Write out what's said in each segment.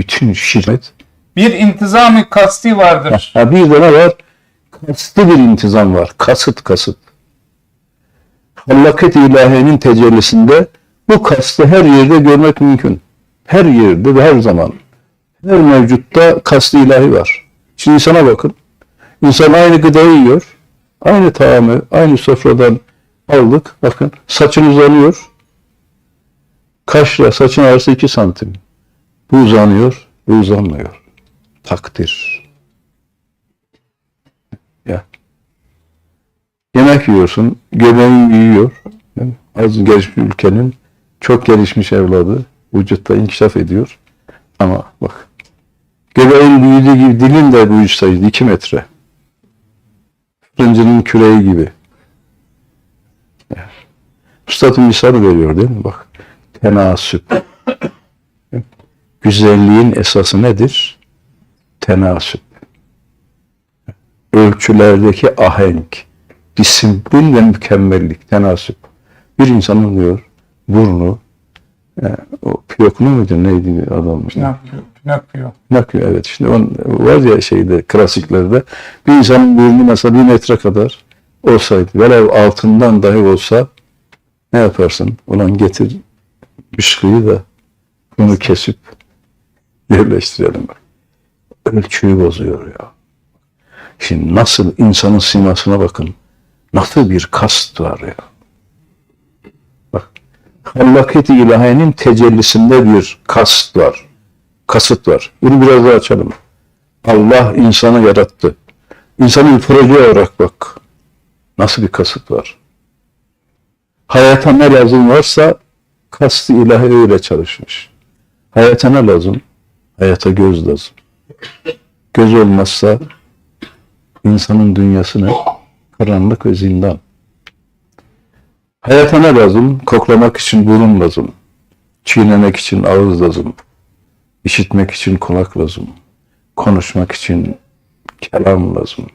Bütün şirket. Bir intizami kasti vardır. Ha, bir de ne var? Kastı bir intizam var. Kasıt kasıt. Hallaket ilahiyenin tecellisinde bu kastı her yerde görmek mümkün. Her yerde ve her zaman. Her mevcutta kastı ilahi var. Şimdi insana bakın. İnsan aynı gıdayı yiyor. Aynı taamı, aynı sofradan aldık. Bakın saçın uzanıyor. Kaşla saçın arası iki santim. Bu uzanıyor, bu uzanmıyor. Takdir. Ya. Yemek yiyorsun, göbeğin büyüyor. Az gelişmiş ülkenin çok gelişmiş evladı vücutta inkişaf ediyor. Ama bak, göbeğin büyüdüğü gibi dilin de büyüseydi 2 metre. Fırıncının küreği gibi. Üstadın misal veriyor değil mi? Bak, tenasüp. Güzelliğin esası nedir? Tenasüp ölçülerdeki ahenk, disiplin ve mükemmellik, tenasüp. Bir insanın diyor burnu, e, o Piyoklu muydu neydi adam? Pinokyo. Pinokyo. Pinokyo evet. Şimdi on, var ya şeyde klasiklerde bir insanın burnu mesela bir metre kadar olsaydı velev altından dahi olsa ne yaparsın? Ulan getir bışkıyı da bunu kesip yerleştirelim. Bak. Ölçüyü bozuyor ya. Şimdi nasıl insanın simasına bakın. Nasıl bir kast var ya. Bak. Hallaket-i ilahiyenin tecellisinde bir kast var. Kasıt var. Bunu biraz daha açalım. Allah insanı yarattı. İnsanın proje olarak bak. Nasıl bir kasıt var. Hayata ne lazım varsa kast-ı ilahi öyle çalışmış. Hayata ne lazım? Hayata göz lazım. Göz olmazsa insanın dünyası ne? Karanlık ve zindan. Hayata ne lazım? Koklamak için burun lazım. Çiğnemek için ağız lazım. İşitmek için kulak lazım. Konuşmak için kelam lazım.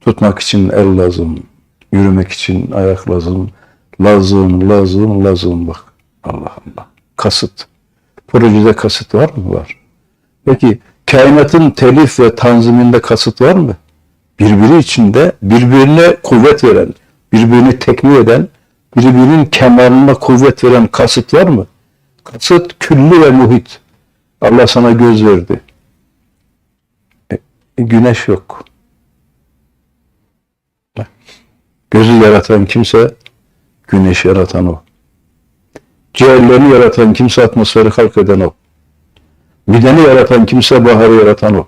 Tutmak için el lazım. Yürümek için ayak lazım. Lazım, lazım, lazım bak. Allah Allah. Kasıt. Projede kasıt var mı? Var. Peki kainatın telif ve tanziminde kasıt var mı? Birbiri içinde birbirine kuvvet veren, birbirini tekmil eden, birbirinin kemalına kuvvet veren kasıt var mı? Kasıt küllü ve muhit. Allah sana göz verdi. E, güneş yok. Gözü yaratan kimse güneş yaratan o. Ciğerlerini yaratan kimse atmosferi halk eden o. Mideni yaratan kimse baharı yaratan o.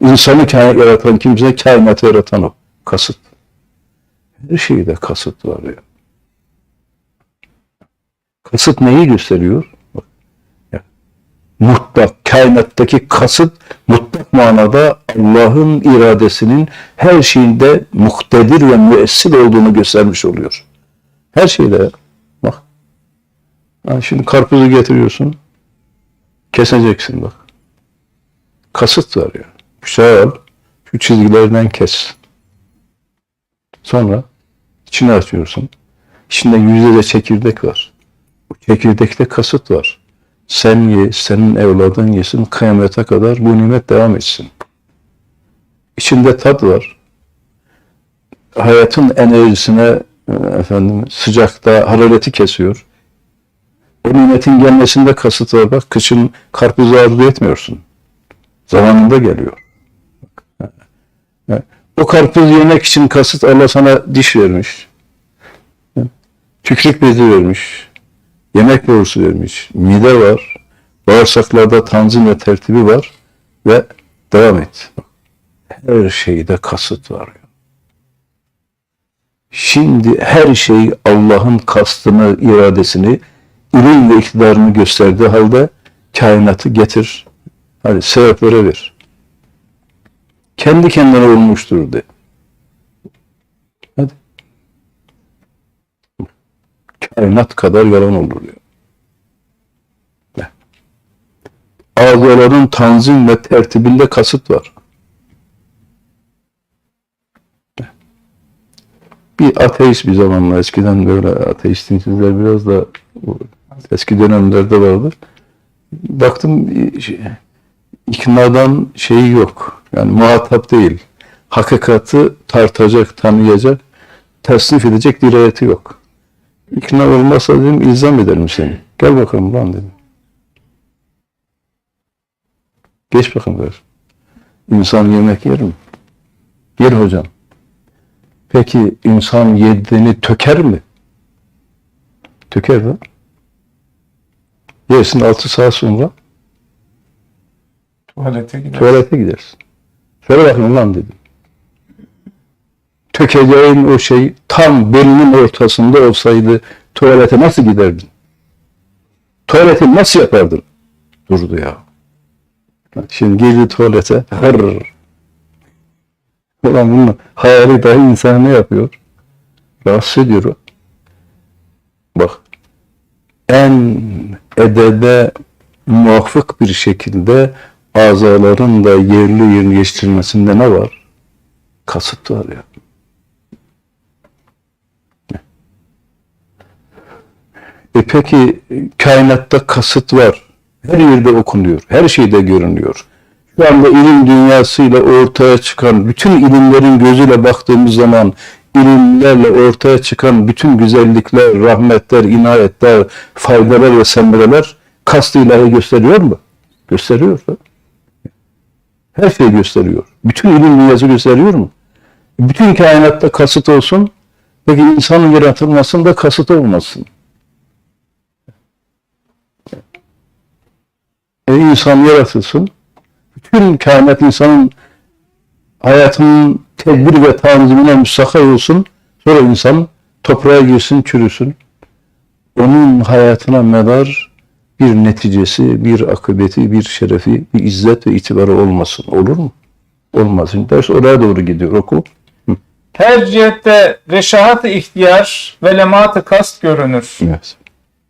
İnsanı yaratan kimse kainatı yaratan o. Kasıt. Her şeyde kasıt var ya. Kasıt neyi gösteriyor? Mutlak, kainattaki kasıt mutlak manada Allah'ın iradesinin her şeyinde muhtedir ve müessir olduğunu göstermiş oluyor. Her şeyde. Bak. Ha, şimdi karpuzu getiriyorsun. Keseceksin bak. Kasıt var ya. Güzel al. Şu çizgilerden kes. Sonra içine açıyorsun. İçinde yüzde çekirdek var. Bu çekirdekte kasıt var. Sen ye, senin evladın yesin, kıyamete kadar bu nimet devam etsin. İçinde tat var. Hayatın enerjisine e, efendim sıcakta harareti kesiyor. O nimetin gelmesinde kasıt var. Bak kışın karpuzu arzu etmiyorsun. Zamanında geliyor. O karpuz yemek için kasıt Allah sana diş vermiş. Tükürük bezi vermiş. Yemek borusu vermiş. Mide var. Bağırsaklarda tanzim ve tertibi var. Ve devam et. Her şeyde kasıt var. Şimdi her şey Allah'ın kastını, iradesini, ilim ve iktidarını gösterdiği halde kainatı getir. Hadi sebeplere ver. Kendi kendine olmuştur de. Hadi. Kainat kadar yalan olur. Ne? Ağzaların tanzim ve tertibinde kasıt var. Bir ateist bir zamanlar eskiden böyle ateist dinsizler biraz da eski dönemlerde vardı. baktım iknadan şeyi yok. Yani muhatap değil. Hakikati tartacak, tanıyacak, tasnif edecek dirayeti yok. İkna olmazsa dedim ilzam ederim seni. Gel bakalım lan dedim. Geç bakalım ver. İnsan yemek yer mi? Yer hocam. Peki insan yediğini töker mi? Töker mi? Yersin 6 saat sonra Tuvalete gider. tuvalete gidersin. Söyle bakayım lan dedim. Tökeceğin o şey tam belinin ortasında olsaydı tuvalete nasıl giderdin? Tuvaleti nasıl yapardın? Durdu ya. Şimdi girdi tuvalete. Hırr. Ulan bunun hayali dahi insanı ne yapıyor? Rahatsız ediyor. Bak. En edebe muvaffak bir şekilde azaların da yerli yerini geçirilmesinde ne var? Kasıt var ya. E peki kainatta kasıt var. Her yerde okunuyor. Her şeyde görünüyor. Şu anda ilim dünyasıyla ortaya çıkan bütün ilimlerin gözüyle baktığımız zaman ilimlerle ortaya çıkan bütün güzellikler, rahmetler, inayetler, faydalar ve semreler kast-ı ilahi gösteriyor mu? Gösteriyor. Her şey gösteriyor. Bütün ilim dünyası gösteriyor mu? Bütün kainatta kasıt olsun. Peki insanın yaratılmasında kasıt olmasın. E, insan yaratılsın. Bütün kainat insanın hayatının tedbir ve tanzimine müstakil olsun. Sonra insan toprağa girsin, çürüsün. Onun hayatına medar bir neticesi, bir akıbeti, bir şerefi, bir izzet ve itibarı olmasın. Olur mu? Olmasın. Ders oraya doğru gidiyor. Oku. Her cihette reşahat-ı ihtiyar ve lemat-ı kast görünür. Evet.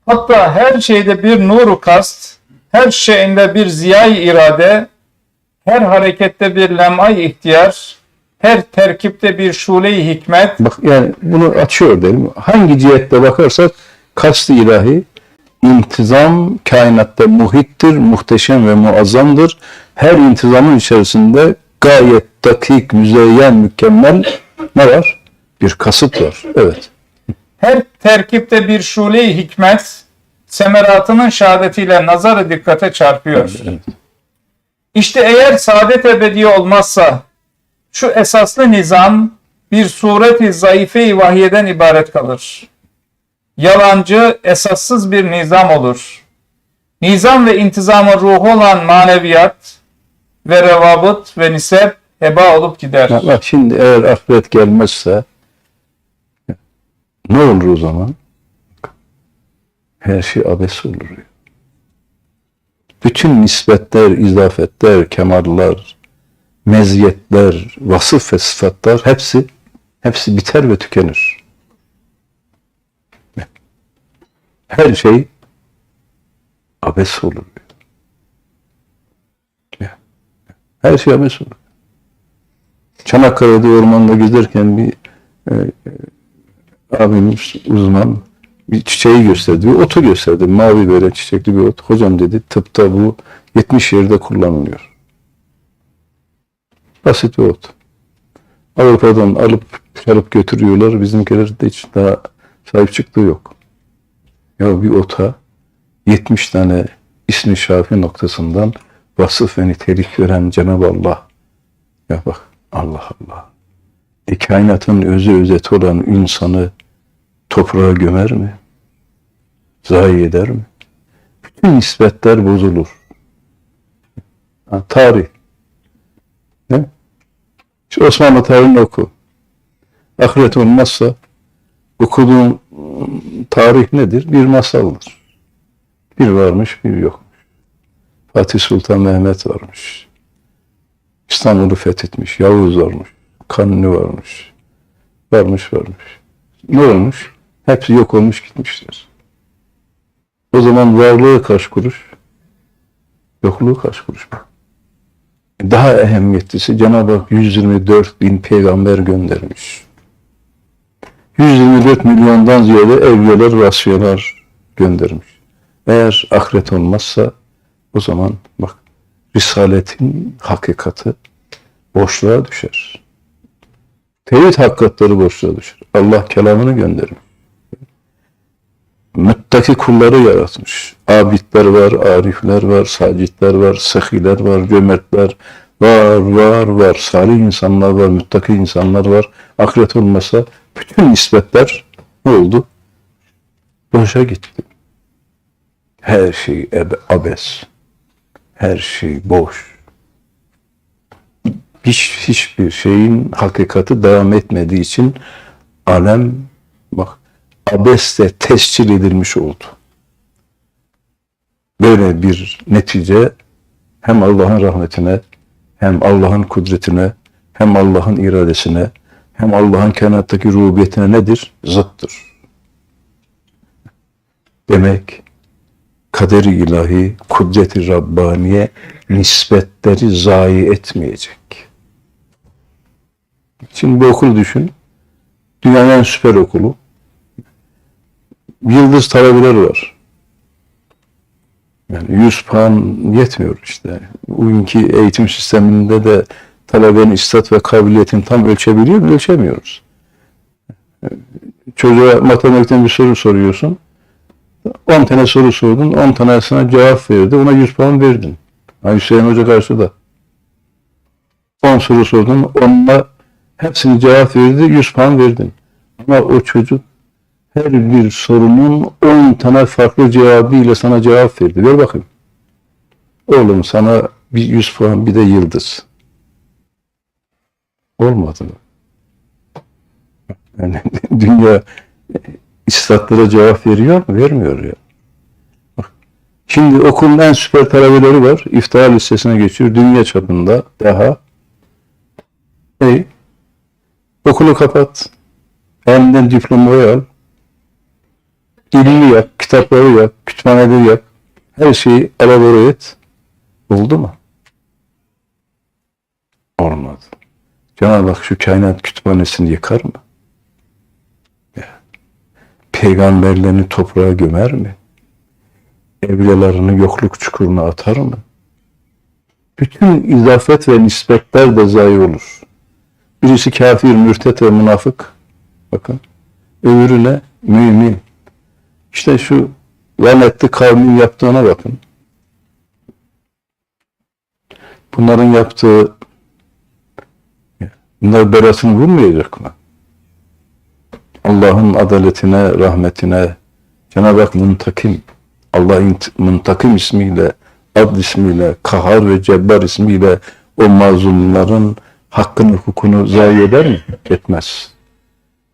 Hatta her şeyde bir nuru kast, her şeyinde bir ziyay irade, her harekette bir lem'ay ihtiyar, her terkipte bir şule-i hikmet, Bak yani bunu açıyor derim. Hangi cihette bakarsak kast-ı ilahi intizam kainatta muhittir, muhteşem ve muazzamdır. Her intizamın içerisinde gayet dakik, müzeyyen, mükemmel ne var? Bir kasıt var. Evet. her terkipte bir şule-i hikmet, semeratının şehadetiyle nazarı dikkate çarpıyor. evet. İşte eğer saadet ebedi olmazsa şu esaslı nizam bir sureti zayıfe-i vahiyeden ibaret kalır. Yalancı, esassız bir nizam olur. Nizam ve intizamı ruhu olan maneviyat ve revabıt ve nisep heba olup gider. Ya bak şimdi eğer ahiret gelmezse ne olur o zaman? Her şey abes olur. Bütün nispetler, izafetler, kemallar, meziyetler, vasıf ve sıfatlar hepsi hepsi biter ve tükenir. Her şey abes olur. Her şey abes olur. Çanakkale'de ormanda gezerken bir e, e, abimiz uzman bir çiçeği gösterdi. Bir otu gösterdi. Mavi böyle çiçekli bir ot. Hocam dedi tıpta bu 70 yerde kullanılıyor. Basit bir ot. Avrupa'dan alıp çalıp götürüyorlar. Bizimkiler de hiç daha sahip çıktığı yok. Ya bir ota 70 tane ismi şafi noktasından vasıf ve nitelik veren Cenab-ı Allah. Ya bak Allah Allah. E kainatın özü özeti olan insanı toprağa gömer mi? Zayi eder mi? Bütün nispetler bozulur. Ha, tarih. Ne? İşte Osmanlı tarihini oku. Ahiret olmazsa okuduğun tarih nedir? Bir masaldır. Bir varmış, bir yokmuş. Fatih Sultan Mehmet varmış. İstanbul'u fethetmiş. Yavuz varmış. Kanuni varmış. Varmış varmış. Ne olmuş? Hepsi yok olmuş gitmişler. O zaman varlığı kaç kuruş? Yokluğu kaç kuruş? Daha ehemmiyetlisi Cenab-ı Hak 124 bin peygamber göndermiş. 124 milyondan ziyade evliyalar, vasfiyeler göndermiş. Eğer ahiret olmazsa O zaman bak Risaletin hakikati boşluğa düşer. Tevhid hakikatleri boşluğa düşer. Allah kelamını göndermiş. Müttaki kulları yaratmış. Abidler var, arifler var, sacitler var, sehiler var, cömertler var, var, var. Salih insanlar var, müttaki insanlar var. Ahiret olmasa bütün nispetler ne oldu? Boşa gitti. Her şey abes. Her şey boş. Hiç, hiçbir şeyin hakikati devam etmediği için alem bak abesle tescil edilmiş oldu. Böyle bir netice hem Allah'ın rahmetine hem Allah'ın kudretine hem Allah'ın iradesine hem Allah'ın kainattaki rububiyetine nedir? Zıttır. Demek kaderi ilahi, kudreti Rabbaniye nispetleri zayi etmeyecek. Şimdi bir okul düşün. Dünyanın en süper okulu. Yıldız talebeler var. Yani 100 puan yetmiyor işte. Bugünkü eğitim sisteminde de talebenin istat ve kabiliyetini tam ölçebiliyor mu? Ölçemiyoruz. Çocuğa matematikten bir soru soruyorsun. 10 tane soru sordun, 10 tanesine cevap verdi. Ona 100 puan verdin. Ha, Hüseyin Hoca karşıda. 10 soru sordun, onunla hepsini cevap verdi, 100 puan verdin. Ama o çocuk her bir sorunun 10 tane farklı cevabıyla sana cevap verdi. Ver bakayım. Oğlum sana bir 100 puan bir de yıldız. Olmadı mı? Yani dünya istatlara cevap veriyor mu? Vermiyor ya. Bak, Şimdi okulun en süper talebeleri var. İftihar listesine geçiyor. Dünya çapında daha. Hey, okulu kapat. Elinden diplomayı al. İlmi yap, kitapları yap, kütüphaneleri yap. Her şeyi elabore et. Oldu mu? Olmadı. Cenab-ı Hak şu kainat kütüphanesini yıkar mı? peygamberlerini toprağa gömer mi? Evliyalarını yokluk çukuruna atar mı? Bütün izafet ve nispetler de zayi olur. Birisi kafir, mürtet ve münafık. Bakın. Öbürü ne? Mümin. İşte şu lanetli kavmin yaptığına bakın. Bunların yaptığı bunlar belasını vurmayacak mı? Allah'ın adaletine, rahmetine Cenab-ı Hak muntakim, Allah int- muntakim ismiyle, ad ismiyle, kahar ve cebbar ismiyle o mazlumların hakkını, hukukunu zayi eder mi? Etmez.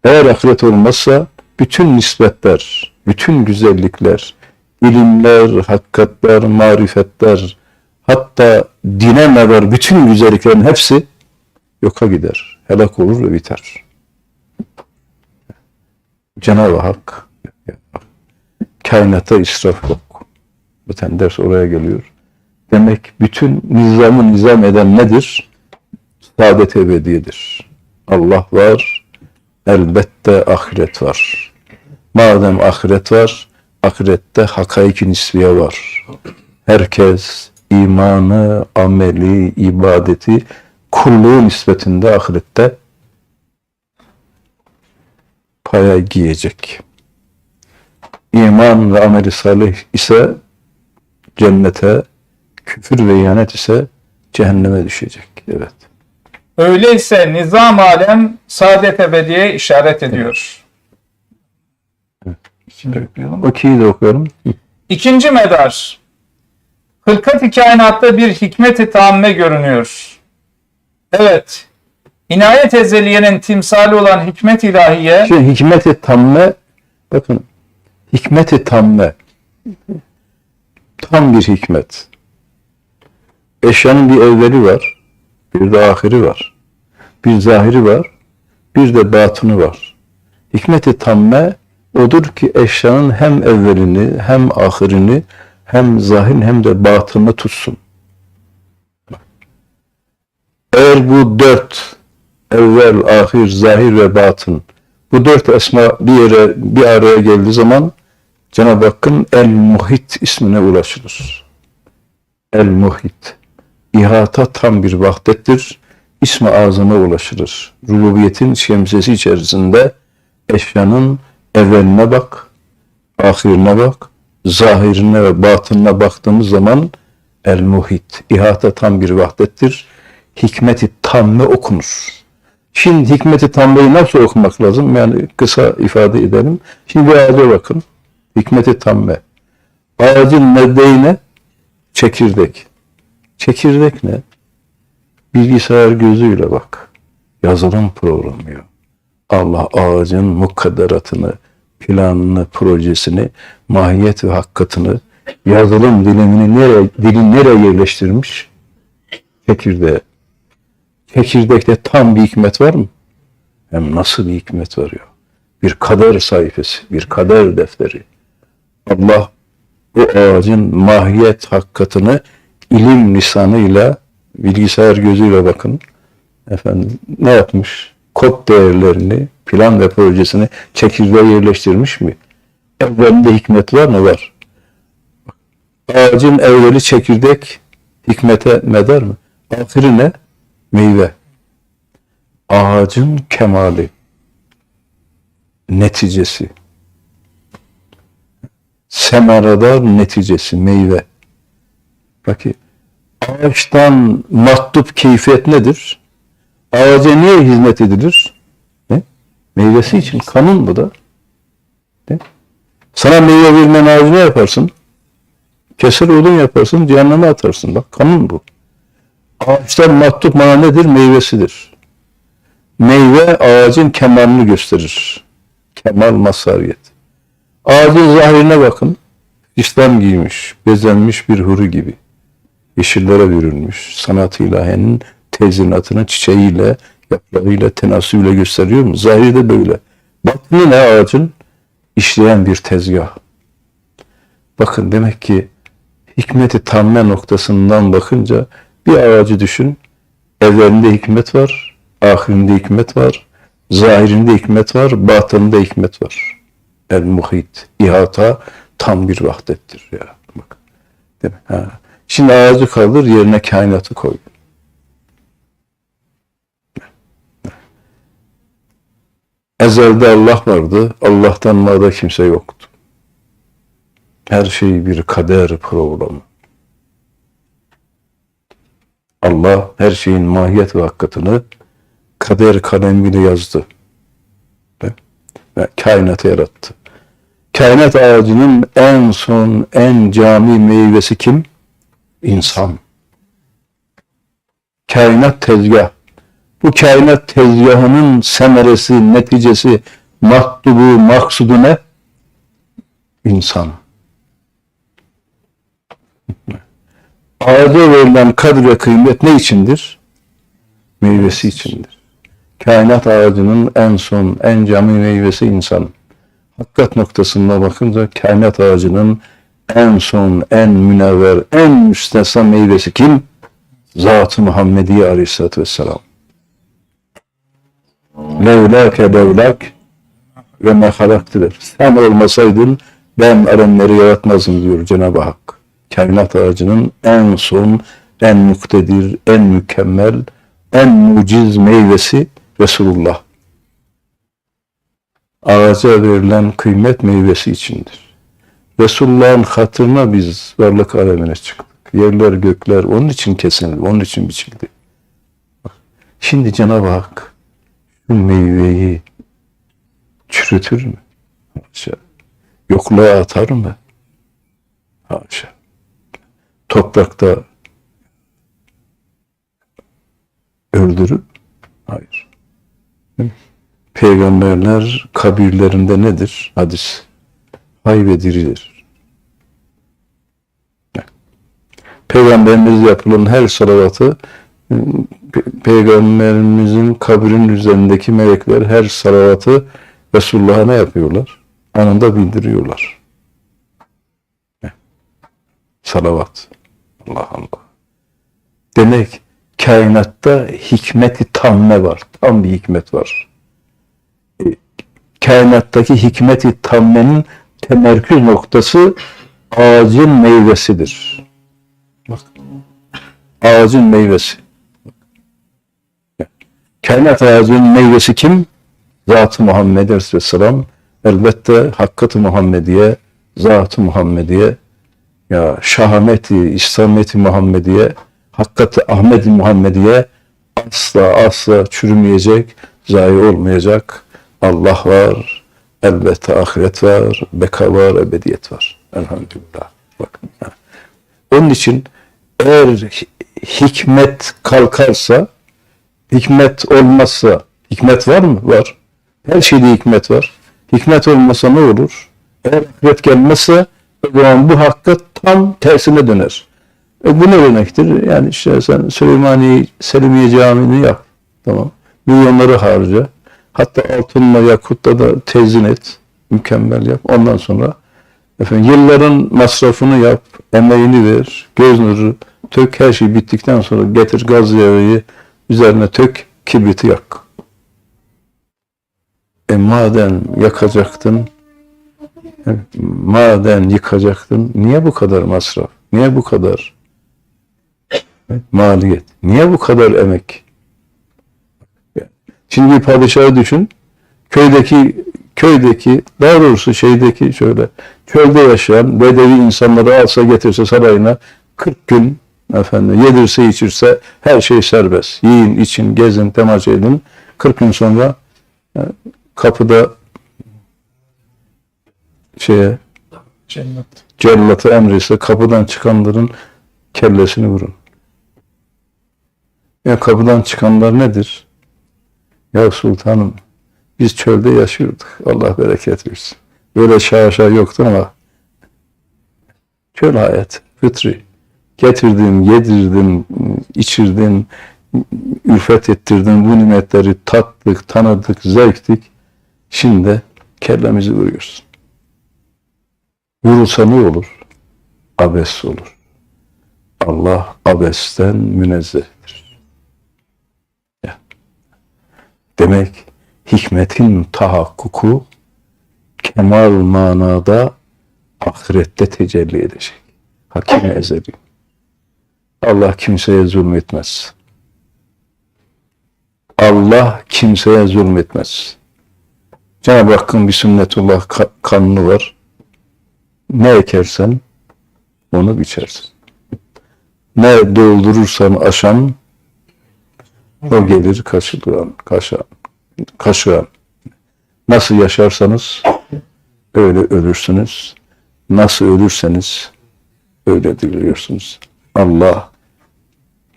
Eğer ahiret olmazsa bütün nispetler, bütün güzellikler, ilimler, hakikatler, marifetler, hatta dine medar bütün güzelliklerin hepsi yoka gider, helak olur ve biter. Cenab-ı Hak kainata israf yok. Zaten ders oraya geliyor. Demek bütün nizamı nizam eden nedir? Saadet ebediyedir. Allah var, elbette ahiret var. Madem ahiret var, ahirette hakaiki nisbiye var. Herkes imanı, ameli, ibadeti, kulluğu nispetinde ahirette paya giyecek. İman ve ameli salih ise cennete, küfür ve ihanet ise cehenneme düşecek. Evet. Öyleyse nizam alem saadet ebediye işaret ediyor. Şimdi okuyalım. O kiyi de okuyorum. İkinci medar. Hılkat-ı kainatta bir hikmet-i tamme görünüyor. Evet. İnayet ezeliyenin timsali olan hikmet ilahiye Şimdi hikmet-i tamme bakın hikmet-i tamme tam bir hikmet. Eşyanın bir evveli var, bir de ahiri var. Bir zahiri var, bir de batını var. Hikmet-i tamme odur ki eşyanın hem evvelini, hem ahirini, hem zahirin hem de batını tutsun. Eğer bu dört evvel, ahir, zahir ve batın bu dört esma bir yere bir araya geldiği zaman Cenab-ı Hakk'ın El Muhit ismine ulaşılır. El muhit. İhata tam bir vahdettir. İsmi azama ulaşılır. Rububiyetin şemsiyesi içerisinde eşyanın evveline bak, ahirine bak, zahirine ve batınına baktığımız zaman el muhit. İhata tam bir vahdettir. Hikmeti tamme okunur. Şimdi hikmeti tammeyi nasıl okumak lazım? Yani kısa ifade edelim. Şimdi bir ağaca bakın. Hikmeti tamme. Ağacın meddeyi ne? Çekirdek. Çekirdek ne? Bilgisayar gözüyle bak. Yazılım programı. Allah ağacın mukadderatını, planını, projesini, mahiyet ve hakikatını, yazılım dilimini nereye, dili nereye yerleştirmiş? Çekirdeğe. Çekirdekte tam bir hikmet var mı? Hem nasıl bir hikmet var ya? Bir kader sayfası, bir kader defteri. Allah bu ağacın mahiyet hakikatını ilim lisanıyla, bilgisayar gözüyle bakın. Efendim ne yapmış? Kod değerlerini, plan ve projesini çekirdeğe yerleştirmiş mi? Evvelinde hikmet var mı? Var. Ağacın evveli çekirdek hikmete medar mı? Ahiri ne? Meyve. Ağacın kemali. Neticesi. Semaradar neticesi, meyve. Bakın ağaçtan matlup keyfiyet nedir? Ağaca niye hizmet edilir? Ne? Meyvesi için. Kanun bu da. Ne? Sana meyve vermeyen ağacı ne yaparsın? Keser odun yaparsın, cehenneme atarsın. Bak kanun bu. Ağaçtan matlup mana nedir? Meyvesidir. Meyve ağacın kemalini gösterir. Kemal masariyet. Ağacın zahirine bakın. İslam giymiş, bezenmiş bir huri gibi. Yeşillere bürünmüş. Sanat-ı ilahenin tezinatını çiçeğiyle, yaprağıyla, tenasüyle gösteriyor mu? Zahirde böyle. Batını ne ağacın? İşleyen bir tezgah. Bakın demek ki hikmeti tamme noktasından bakınca bir ağacı düşün. Evvelinde hikmet var, ahirinde hikmet var, zahirinde hikmet var, batınında hikmet var. El muhit, ihata tam bir vahdettir ya. Bak. Değil mi? Ha. Şimdi ağacı kaldır, yerine kainatı koy. Ezelde Allah vardı, Allah'tan da kimse yoktu. Her şey bir kader programı. Allah her şeyin mahiyet ve hakikatini kader kalemiyle yazdı. Ve kainatı yarattı. Kainat ağacının en son, en cami meyvesi kim? İnsan. Kainat tezgah. Bu kainat tezgahının semeresi, neticesi, matlubu, maksudu ne? İnsan. Ağaca verilen kadir ve kıymet ne içindir? Meyvesi içindir. Kainat ağacının en son, en cami meyvesi insan. Hakikat noktasına bakınca kainat ağacının en son, en münevver, en müstesna meyvesi kim? Zat-ı Muhammedi Aleyhisselatü Vesselam. Levlâke levlâk ve me halaktıdır. Sen olmasaydın ben alemleri yaratmazdım diyor Cenab-ı Hak. Kainat ağacının en son, en muktedir, en mükemmel, en muciz meyvesi Resulullah. Ağaca verilen kıymet meyvesi içindir. Resulullah'ın hatırına biz varlık alemine çıktık. Yerler gökler onun için kesildi, onun için biçildi. Şimdi Cenab-ı Hak meyveyi çürütür mü? Haşa. Yokluğa atar mı? Haşa. Toprakta öldürür? Hayır. Peygamberler kabirlerinde nedir? Hadis. Hay. Peygamberimiz yapılan her salavatı Pe- Peygamberimizin kabrinin üzerindeki melekler her salavatı Resulullah'a ne yapıyorlar? Anında bildiriyorlar. Salavat. Allah Allah. Demek kainatta hikmeti tamme var. Tam bir hikmet var. E, Kainattaki hikmeti tammenin temerküz noktası ağacın meyvesidir. Bak ağacın meyvesi. Kainat ağacının meyvesi kim? Zat-ı Muhammed Aleyhisselam. Elbette Hakkati Muhammediye, Zat-ı Muhammediye, ya şahameti, İslameti Muhammediye, Hakkati Ahmedi Muhammediye asla asla çürümeyecek, zayi olmayacak. Allah var, elbette ahiret var, beka var, ebediyet var. Elhamdülillah. Bakın. Onun için eğer hi- hikmet kalkarsa, hikmet olmazsa, hikmet var mı? Var. Her şeyde hikmet var. Hikmet olmasa ne olur? Eğer ahiret gelmezse o zaman bu hakkı tam tersine döner. E bu ne demektir? Yani işte sen Süleymaniye Selimiye Camii'ni yap. Tamam. Milyonları harca. Hatta altınla yakutla da tezin et. Mükemmel yap. Ondan sonra efendim, yılların masrafını yap. Emeğini ver. Göz nuru tök. Her şey bittikten sonra getir gaz yağı üzerine tök. Kibriti yak. E maden yakacaktın, evet, maden yıkacaktın, niye bu kadar masraf? Niye bu kadar evet, maliyet? Niye bu kadar emek? Şimdi bir padişahı düşün, köydeki köydeki, daha doğrusu şeydeki şöyle, çölde yaşayan bedevi insanları alsa getirse sarayına 40 gün efendim yedirse içirse her şey serbest. Yiyin, için, gezin, temaşa edin. 40 gün sonra kapıda şeye Cennet. cellatı emrisi kapıdan çıkanların kellesini vurun. Ya kapıdan çıkanlar nedir? Ya sultanım biz çölde yaşıyorduk. Allah bereket versin. Böyle şaşa yoktu ama çöl hayat, fıtri. Getirdin, yedirdin, içirdin, ülfet ettirdin. Bu nimetleri tattık, tanıdık, zevktik. Şimdi de kellemizi vuruyorsun. Vurulsa ne olur? Abes olur. Allah abesten münezzehtir. Demek hikmetin tahakkuku kemal manada ahirette tecelli edecek. Hakim ezeli. Allah kimseye zulmetmez. Allah kimseye zulmetmez. Cenab-ı Hakk'ın bir sünnetullah ka- kanunu var. Ne ekersen onu biçersin. Ne doldurursan aşan o gelir kaşılan, kaşan, kaşıyan. Nasıl yaşarsanız öyle ölürsünüz. Nasıl ölürseniz öyle diriliyorsunuz. Allah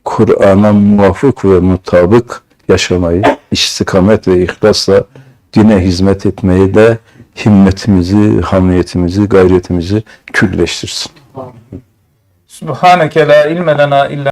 Kur'an'a muvafık ve mutabık yaşamayı, istikamet ve ihlasla dine hizmet etmeyi de himmetimizi, hamiyetimizi, gayretimizi külleştirsin. Subhaneke la ilme lena illa